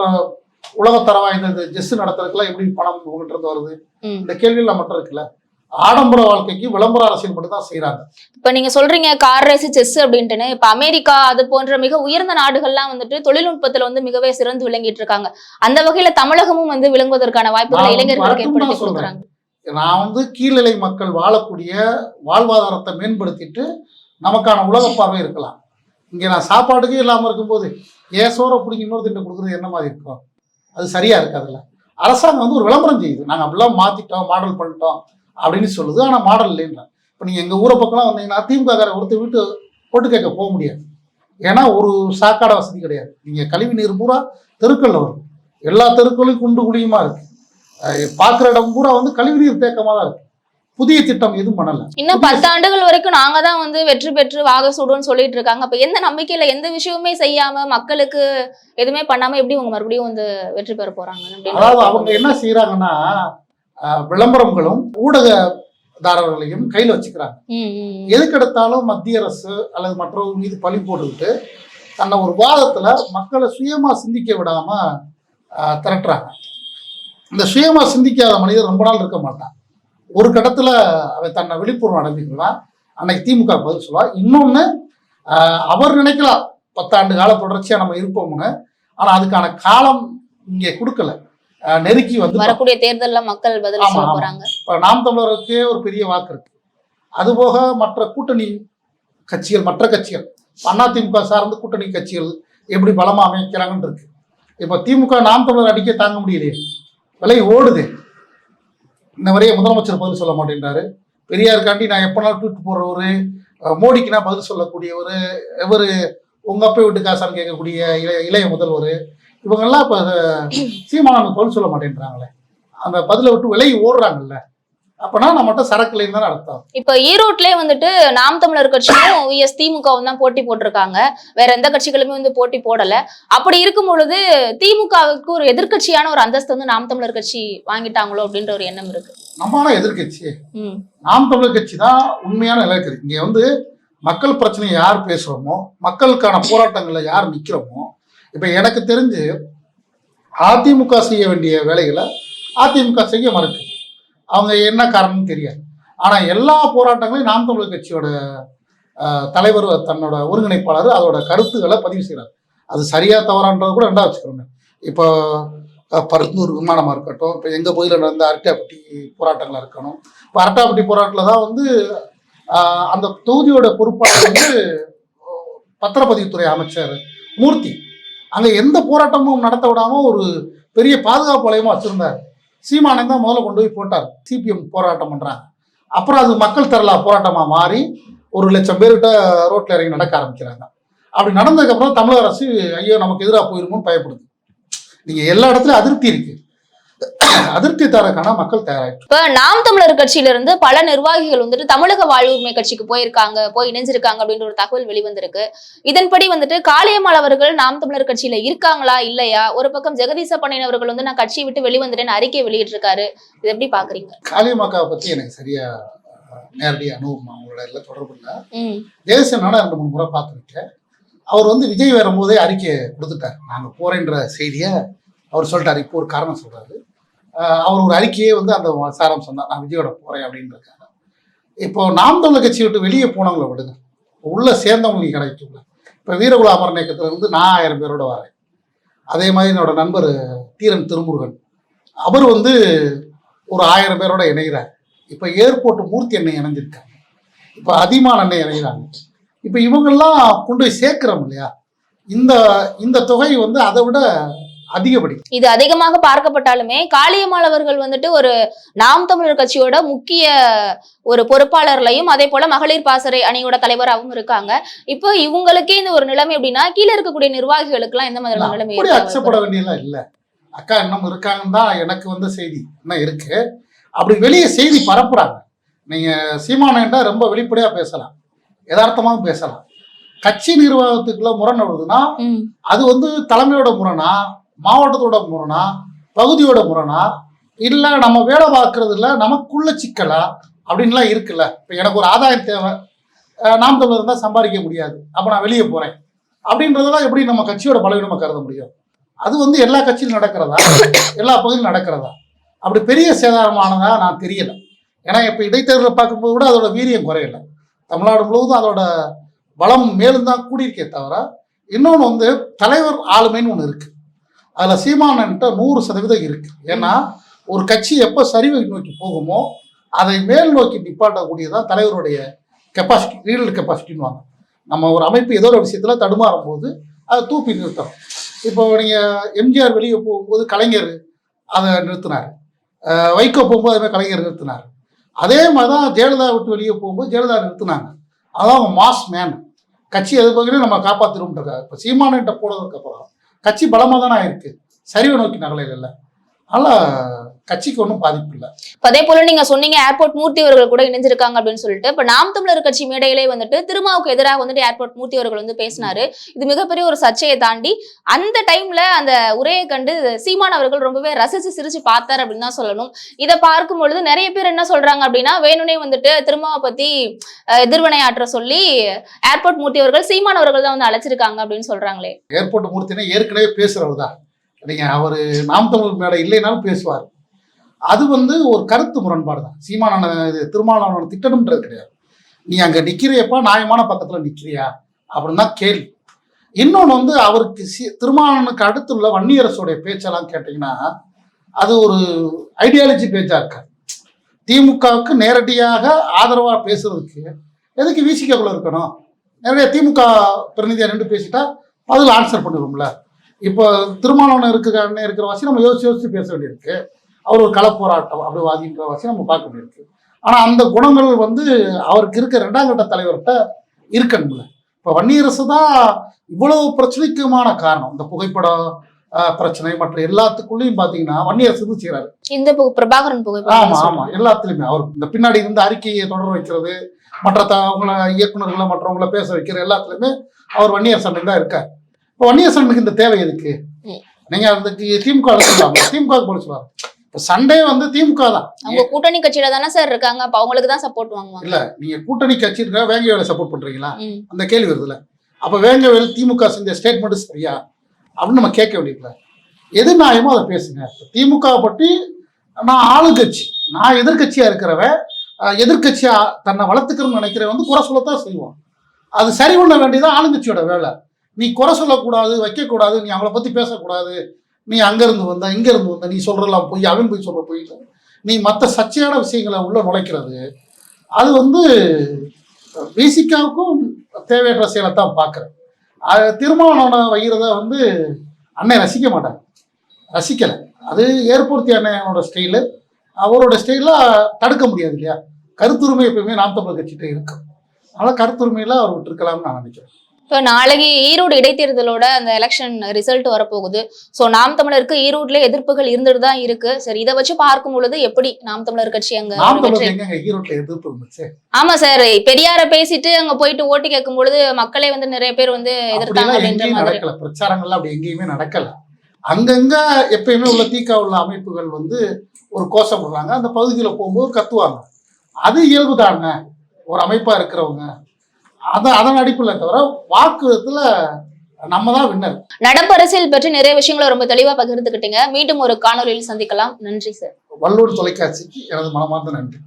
உலகத்தர வாய்ந்த ஜெஸ் நடத்துறதுக்குலாம் எப்படி பணம் உங்ககிட்ட இருந்து வருது. இந்த கேள்வியெல்லாம் மட்டும் இருக்குல்ல. ஆடம்பர வாழ்க்கைக்கு விளம்பர அரசியல் மட்டும் தான் செய்யறாங்க இப்ப நீங்க சொல்றீங்க கார் ரேஸ் செஸ் அப்படின்ட்டுன்னு. இப்ப அமெரிக்கா அது போன்ற மிக உயர்ந்த நாடுகள்லாம் வந்துட்டு தொழில்நுட்பத்துல வந்து மிகவே சிறந்து விளங்கிட்டு இருக்காங்க. அந்த வகையில தமிழகமும் வந்து விளங்குவதற்கான வாய்ப்புகளை இளைஞர்களுக்கு ஏற்படுத்தி. கொடுக்குறாங்க. நான் வந்து கீழ்நிலை மக்கள் வாழக்கூடிய வாழ்வாதாரத்தை மேம்படுத்திட்டு நமக்கான உலக பார்வை இருக்கலாம். இங்க நான் சாப்பாட்டுக்கே இல்லாம இருக்கும்போது ஏன் சோறை பிடிங்க இன்னொரு திண்டு கொடுக்குறது என்ன மாதிரி இருக்கும்? அது சரியா இருக்காதுல்ல? அரசாங்கம் வந்து ஒரு விளம்பரம் செய்யுது. நாங்க அப்படிலாம் மாத்திட்டோம் மாடல் பண்ணிட்டோம். அப்படின்னு சொல்லுது. ஆனா மாடல் இல்லைன்ற இப்போ நீங்க எங்க ஊரை பக்கம்லாம் வந்தீங்கன்னா திமுக காரை ஒருத்தர் வீட்டு போட்டு கேட்க போக முடியாது. ஏன்னா ஒரு சாக்காட வசதி கிடையாது. நீங்க கழிவு நீர் பூரா தெருக்கள்ல வரும். எல்லா தெருக்களையும் குண்டு குழியுமா இருக்கு. பார்க்குற இடம் பூரா வந்து கழிவுநீர் தேக்கமாக தான் இருக்கு. புதிய திட்டம் எதுவும் பண்ணல. இன்னும் பத்து ஆண்டுகள் வரைக்கும் நாங்க தான் வந்து வெற்றி பெற்று வாக சூடுன்னு சொல்லிட்டு இருக்காங்க. அப்ப எந்த நம்பிக்கையில எந்த விஷயமுமே செய்யாம மக்களுக்கு எதுவுமே பண்ணாம எப்படி உங்க மறுபடியும் வந்து வெற்றி பெற போறாங்க அதாவது அவங்க என்ன செய்யறாங்கன்னா விளம்பரங்களும் ஊடகதாரர்களையும் கையில் வச்சுக்கிறாங்க. எதுக்கெடுத்தாலும் மத்திய அரசு அல்லது மற்றவங்க மீது பழி போட்டுக்கிட்டு தன்னை ஒரு வாதத்துல மக்களை சுயமா சிந்திக்க விடாம அஹ், திரட்டுறாங்க. இந்த சுயமா சிந்திக்காத மனிதர் ரொம்ப நாள் இருக்க மாட்டான். ஒரு கட்டத்துல அவன் தன்னை விழிப்புணர்வு அடைஞ்சிக்கலாம் அன்னைக்கு திமுக பதில் சொல்லுவா. இன்னொன்னு அஹ், அவர் நினைக்கலாம் பத்தாண்டு கால தொடர்ச்சியா நம்ம இருப்போம்னு. ஆனா அதுக்கான காலம் இங்கே கொடுக்கல. நெருக்கி வந்து வரக்கூடிய தேர்தல்ல மக்கள் பதில் சொல்ல. போறாங்க. இப்போ நாம் தமிழருக்கே ஒரு பெரிய வாக்கு இருக்கு. அதுபோக மற்ற கூட்டணி கட்சிகள் மற்ற கட்சிகள் அதிமுக சார்ந்த கூட்டணி கட்சிகள் எப்படி பலமா அமைக்கிறாங்கன்னு இருக்கு. இப்போ திமுக நாம் தமிழர் அடிக்க தாங்க முடியலையே. விலை ஓடுது. இந்த வரைய முதலமைச்சர் பதில் சொல்ல மாட்டேன்றாரு. பெரியாருக்காண்டி நான் எப்பனாலும் ட்வீட் போடுறவரு மோடிக்கு நான் பதில் சொல்லக்கூடியவர் இவர் உங்க அப்பா வீட்டு காசான்னு கேட்கக்கூடிய இளைய இளைய முதல்வர் இவங்கெல்லாம் இப்போ சீமானவங்க பதில் சொல்ல மாட்டேன்றாங்களே. அந்த பதிலை விட்டு விலகி ஓடுறாங்கல்ல. அப்பனா நம்மகிட்ட சரக்கு இல்லைன்னு தானே அர்த்தம். இப்ப ஈரோட்லயே வந்துட்டு நாம் தமிழர் கட்சியும் விஎஸ் திமுகவும் தான் போட்டி போட்டிருக்காங்க. வேற எந்த கட்சிகளுமே வந்து போட்டி போடல. அப்படி இருக்கும் பொழுது திமுகவுக்கு ஒரு எதிர்க்கட்சியான ஒரு அந்தஸ்து வந்து நாம் தமிழர் கட்சி வாங்கிட்டாங்களோ அப்படின்ற ஒரு எண்ணம் இருக்கு. நம்மளால எதிர்க்கட்சி. ம். நாம் தமிழர் கட்சி தான் உண்மையான இலக்கு இங்க வந்து மக்கள் பிரச்சனையை யார் பேசுறோமோ மக்களுக்கான போராட்டங்கள்ல யார் நிக்கிறோமோ இப்போ எனக்கு தெரிஞ்சு அதிமுக செய்ய வேண்டிய வேலைகளை அதிமுக செய்ய மறுக்கு. அவங்க என்ன காரணம்னு தெரியாது. ஆனால் எல்லா போராட்டங்களையும் நாம் தமிழர் கட்சியோட தலைவர் தன்னோட ஒருங்கிணைப்பாளர் அதோட கருத்துக்களை பதிவு செய்கிறார் அது சரியாக தவறான்றது கூட ரெண்டா வச்சுக்கிறோங்க இப்போ அஹ், பருத்தூர் விமானமாக இருக்கட்டும் இப்போ எங்கள் பகுதியில் நடந்த அரட்டாப்பட்டி போராட்டங்களாக இருக்கணும் இப்போ அரட்டாப்பட்டி போராட்டத்தில் தான் வந்து அந்த தொகுதியோட பொறுப்பாளர் வந்து பத்திரப்பதிவுத்துறை அமைச்சர் மூர்த்தி. அங்கே எந்த போராட்டமும் நடத்த விடாமல் ஒரு பெரிய பாதுகாப்பு வளையமாக வச்சுருந்தார். சீமானந்த் தான் முதல்ல கொண்டு போய் போட்டார். சிபிஎம் போராட்டம் பண்ணுறாங்க அப்புறம் அது மக்கள் தரலா போராட்டமாக மாறி ஒரு லட்சம் பேர்கிட்ட ரோட்டில் இறங்கி நடக்க ஆரம்பிக்கிறாங்க. அப்படி நடந்ததுக்கப்புறம் தமிழக அரசு ஐயோ நமக்கு எதிராக போயிருமோன்னு பயப்படுது. நீங்கள் எல்லா இடத்துலையும் அதிருப்தி இருக்குது அதிருப்தி தரக்கான மக்கள் தயாராயிட்டு இப்ப நாம் தமிழர் கட்சியில இருந்து பல நிர்வாகிகள் வந்துட்டு தமிழக வாழ்வுரிமை கட்சிக்கு போயிருக்காங்க போய் இணைஞ்சிருக்காங்க அப்படின்ற ஒரு தகவல் வெளிவந்திருக்கு. இதன்படி வந்துட்டு காளியம்மாள் அவர்கள் நாம் தமிழர் கட்சியில இருக்காங்களா இல்லையா? ஒரு பக்கம் ஜெகதீச பண்ணையன் அவர்கள் வந்து நான் கட்சியை விட்டு வெளிவந்துட்டேன்னு அறிக்கை வெளியிட்டிருக்காரு. இது எப்படி பாக்குறீங்க? காளியம்மாக்காவை பத்தி எனக்கு சரியா அஹ், நேரடி அனுபவம் அவங்களோட எல்லாம் தொடர்பு இல்லை. ஜெயசேனான ரெண்டு மூணு முறை பார்த்துருக்கேன். அவர் வந்து விஜய் வரும்போதே அறிக்கை கொடுத்துட்டார். நாங்கள் போறேன்ற செய்தியை அவர் சொல்லிட்டாரு. இப்போ ஒரு காரணம் சொல்றாரு. அவர் ஒரு அறிக்கையே வந்து அந்த சாரம் சொன்னார் நான் விஜயோட போறேன் அப்படின்னு இருக்காங்க இப்போ நாம் தமிழர் கட்சி விட்டு வெளியே போனவங்கள விடுங்க. உள்ள சேர்ந்தவங்க நீ கிடைக்கும்ல இப்போ வீரகுல அமரன் இயக்கத்துல இருந்து நான் ஆயிரம் பேரோட வரேன். அதே மாதிரி என்னோட நண்பர் தீரன் திருமுருகன். அவர் வந்து ஒரு ஆயிரம் பேரோட இணைகிறார். இப்போ ஏர்போர்ட் மூர்த்தி அண்ணன் இணைஞ்சிருக்காங்க. இப்போ அதிமான் அண்ணன் இணைகிறாங்க. இப்போ இவங்கெல்லாம் கொண்டு போய் சேர்க்குறோம் இல்லையா? இந்த இந்த தொகை வந்து அதை விட அதிகப்படி இது அதிகமாக பார்க்கப்பட்டாலுமே காளியம்மாள் அவர்கள் வந்துட்டு ஒரு நாம் தமிழர் கட்சியோட முக்கிய ஒரு பொறுப்பாளர்லையும் அதே போல மகளிர் பாசறை அணியோட தலைவராகவும் இருக்காங்க. இப்போ இவங்களுக்கே இந்த ஒரு நிலைமை அப்படின்னா கீழே இருக்கக்கூடிய நிர்வாகிகளுக்கு எல்லாம் எந்த மாதிரியான நிலைமை? அச்சப்பட வேண்டியதெல்லாம் இல்லை. அக்கா இன்னும் இருக்காங்கன்னு தான் எனக்கு வந்த செய்தி இன்னும் இருக்கு. அப்படி வெளியே செய்தி பரப்புறாங்க நீங்க சீமானன்டா ரொம்ப வெளிப்படையா பேசலாம். யதார்த்தமாகவும் பேசலாம். கட்சி நிர்வாகத்துக்குள்ள முரண் வருதுன்னா. அது வந்து தலைமையோட முரணா? மாவட்டத்தோட முரணா பகுதியோட முரணா இல்லை நம்ம வேலை பார்க்கறதுல நமக்குள்ள சிக்கலா? அப்படின்லாம் இருக்குல்ல. இப்போ எனக்கு ஒரு ஆதாயம் தேவை. நாம் தமிழர் இருந்தால் சம்பாதிக்க முடியாது. அப்போ நான் வெளியே போகிறேன் அப்படின்றதெல்லாம் எப்படி நம்ம கட்சியோட பலவீனமாக கருத முடியும்? அது வந்து எல்லா கட்சியிலும் நடக்கிறதா? எல்லா பகுதியிலும் நடக்கிறதா? அப்படி பெரிய சேதாரமானதா நான் தெரியலை. ஏன்னா இப்போ இடைத்தேர்தலை பார்க்கும்போது கூட அதோட வீரியம் குறையலை. தமிழ்நாடு முழுவதும் அதோட பலம் மேலும் தான் கூடியிருக்கே தவிர இன்னொன்று வந்து தலைவர் ஆளுமைன்னு ஒன்று இருக்குது அதில் சீமானன்ட்ட நூறு சதவீதம் இருக்கு. ஏன்னா ஒரு கட்சி எப்போ சரிவை நோக்கி போகுமோ அதை மேல் நோக்கி நிப்பாட்டக்கூடியதான் தலைவருடைய கெப்பாசிட்டி ரீடல் கெப்பாசிட்டின்னு நம்ம ஒரு அமைப்பு ஏதோ ஒரு விஷயத்தில் தடுமாறும் போது அதை தூப்பி நிறுத்தணும். இப்போ நீங்கள் எம்ஜிஆர் வெளியே போகும்போது கலைஞர் அதை நிறுத்தினார். வைகோ போகும்போது அதே மாதிரி கலைஞர் நிறுத்தினார். அதே மாதிரி தான் ஜெயலலிதா விட்டு வெளியே போகும்போது ஜெயலலிதா நிறுத்தினாங்க. அதான் அவங்க மாஸ் மேன். கட்சி எது பகுதியும் நம்ம காப்பாற்றிரும்ன்றாங்க இப்போ சீமானிட்ட போனதுக்கப்புறம் கட்சி பலமாக தானே ஆயிருக்கு சரிவை நோக்கி நகலையில் இல்லை. அதனால் கட்சிக்கு ஒன்றும் பாதிப்பு இல்லை. அதே போல நீங்க சொன்னீங்க ஏர்போர்ட் மூர்த்தி அவர்கள் கூட இணைஞ்சிருக்காங்க அப்படின்னு சொல்லிட்டு. இப்ப நாம் தமிழர் கட்சி மேடையிலே வந்துட்டு திருமாவுக்கு எதிராக வந்துட்டு ஏர்போர்ட் மூர்த்தி அவர்கள் வந்து பேசினாரு. இது மிகப்பெரிய ஒரு சர்ச்சையை தாண்டி அந்த டைம்ல அந்த உரையை கண்டு சீமான் அவர்கள் ரொம்பவே ரசிச்சு சிரிச்சு பார்த்தாரு அப்படின்னு தான் சொல்லணும். இதை பார்க்கும் பொழுது நிறைய பேர் என்ன சொல்றாங்க அப்படின்னா வேணும்னே வந்துட்டு திருமாவை பத்தி எதிர்வினையாற்ற சொல்லி ஏர்போர்ட் மூர்த்தி அவர்கள் சீமான் அவர்கள் தான் வந்து அழைச்சிருக்காங்க அப்படின்னு சொல்றாங்களே. ஏர்போர்ட் மூர்த்தினா ஏற்கனவே பேசுறவர் தான் நீங்க அவர் நாம் தமிழ் மேடை இல்லைனாலும் பேசுவார். அது வந்து ஒரு கருத்து முரண்பாடு தான். சீமானான இது திருமாவளவன திட்டணுன்றது கிடையாது. நீ அங்கே நிற்கிறியப்பா நியாயமான பக்கத்தில் நிற்கிறியா அப்படின்னு தான் கேள்வி. இன்னொன்று வந்து அவருக்கு சி திருமாவளவனுக்கு அடுத்துள்ள வன்னியரசுடைய பேச்செல்லாம் கேட்டிங்கன்னா அது ஒரு ஐடியாலஜி பேச்சாக இருக்காது. திமுகவுக்கு நேரடியாக ஆதரவாக பேசுறதுக்கு எதுக்கு விசிகக்குள்ள இருக்கணும்? நிறைய திமுக பிரதிநிதியாக நின்று பேசிட்டா அதில் ஆன்சர் பண்ணிடும்ல இப்போ திருமணம் இருக்கிற இருக்கிற வாசி நம்ம யோசிச்சு யோசிச்சு பேச வேண்டியிருக்கு. அவர் ஒரு களப்போராட்டம் அப்படி வாதின்ற வாசி நம்ம பார்க்க வேண்டியிருக்கு ஆனால் அந்த குணங்கள் வந்து அவருக்கு இருக்க ரெண்டாம் கட்ட தலைவர்கிட்ட இருக்கணும்ல. இப்போ வன்னியரசு தான் இவ்வளவு பிரச்சனைக்குமான காரணம். இந்த புகைப்படம் பிரச்சனை மற்ற எல்லாத்துக்குள்ளேயும் பார்த்தீங்கன்னா வன்னியரசு வந்து செய்கிறாரு இந்த பிரபாகரன் ஆமா ஆமா. எல்லாத்துலயுமே. அவர் இந்த பின்னாடி இருந்த அறிக்கையை தொடர வைக்கிறது மற்ற அவங்கள இயக்குனர்களை மற்றவங்கள பேச வைக்கிற எல்லாத்துலயுமே அவர் வன்னியர் சண்டை தான் இருக்கார். இப்போ வன்னியர் சண்டைக்கு இந்த தேவை எதுக்கு. நீங்க அதுக்கு திமுக சொல்லலாம் திமுக போல சொல்லலாம் இப்போ சண்டே வந்து திமுக தான். அவங்க கூட்டணி கட்சியில தானே சார் இருக்காங்க. அப்ப அவங்களுக்கு தான் சப்போர்ட் வாங்குவாங்க. இல்ல நீங்க கூட்டணி கட்சி இருக்க வேங்க வேலை சப்போர்ட் பண்றீங்களா. அந்த கேள்வி வருதுல்ல. அப்ப வேங்கவேல் திமுக செஞ்ச ஸ்டேட்மெண்ட் சரியா? அப்படின்னு நம்ம கேட்க வேண்டியதுல எது நியாயமோ அதை பேசுங்க. திமுக பற்றி நான் ஆளுங்கட்சி நான் எதிர்க்கட்சியா இருக்கிறவன் அஹ், எதிர்க்கட்சியா தன்னை வளர்த்துக்கிறேன்னு நினைக்கிறவன் வந்து குறை சொல்லத்தான் செய்வோம். அது சரி பண்ண வேண்டியது ஆளுங்கட்சியோட வேலை. நீ குறை சொல்லக்கூடாது வைக்கக்கூடாது நீ அவங்கள பத்தி பேசக்கூடாது நீ அங்கேருந்து வந்த இங்கேருந்து வந்த நீ சொல்கிறலாம் போய் அவன் போய் சொல்கிற போய் நீ மற்ற சர்ச்சையான விஷயங்களை உள்ளே நுழைக்கிறது. அது வந்து பேசிக்காவுக்கும் தேவையற்ற செயலை தான் பார்க்குறேன். அது திருமணம் வைகிறத வந்து அண்ணன் ரசிக்க மாட்டாங்க ரசிக்கலை. அது ஏற்படுத்தி அண்ணனோட ஸ்டைலு அவரோட ஸ்டைலாக தடுக்க முடியாது இல்லையா? கருத்துரிமை எப்பயுமே நாம் தமிழர் கட்சிகிட்ட இருக்கும். அதனால் கருத்துரிமையில் அவர் விட்டுருக்கலாம்னு நான் நினைக்கிறேன். இப்போ நாளைக்கு ஈரோடு இடைத்தேர்தலோட அந்த எலெக்ஷன் ரிசல்ட் வரப்போகுது. சோ நாம் தமிழருக்கு ஈரோட்ல எதிர்ப்புகள் இருந்துட்டு தான் இருக்கு. சரி இதை வச்சு பார்க்கும் பொழுது எப்படி நாம் தமிழர் கட்சி அங்க ஆமா சார் பெரியார பேசிட்டு அங்க போயிட்டு ஓட்டு கேட்கும் பொழுது மக்களே வந்து நிறைய பேர் வந்து எதிர்த்தாங்க அப்படின்ற மாதிரி. நடக்கல. பிரச்சாரங்கள்லாம் அப்படி எங்கேயுமே நடக்கல. அங்கங்க எப்பயுமே உள்ள தீக்கா உள்ள அமைப்புகள் வந்து ஒரு கோஷம் விடுறாங்க அந்த பகுதியில் போகும்போது கத்துவாங்க. அது இயல்பு ஒரு அமைப்பா இருக்கிறவங்க. அத அதன் அடிப்பில் தவிர வாக்குல நம்ம தான் வின்னர் நடப்பு அரசியல் பற்றி நிறைய விஷயங்களை ரொம்ப தெளிவா பகிர்ந்துக்கிட்டீங்க மீண்டும் ஒரு காணொலியில் சந்திக்கலாம். நன்றி சார் வல்லூர் தொலைக்காட்சிக்கு எனது மனமார்ந்த நன்றி.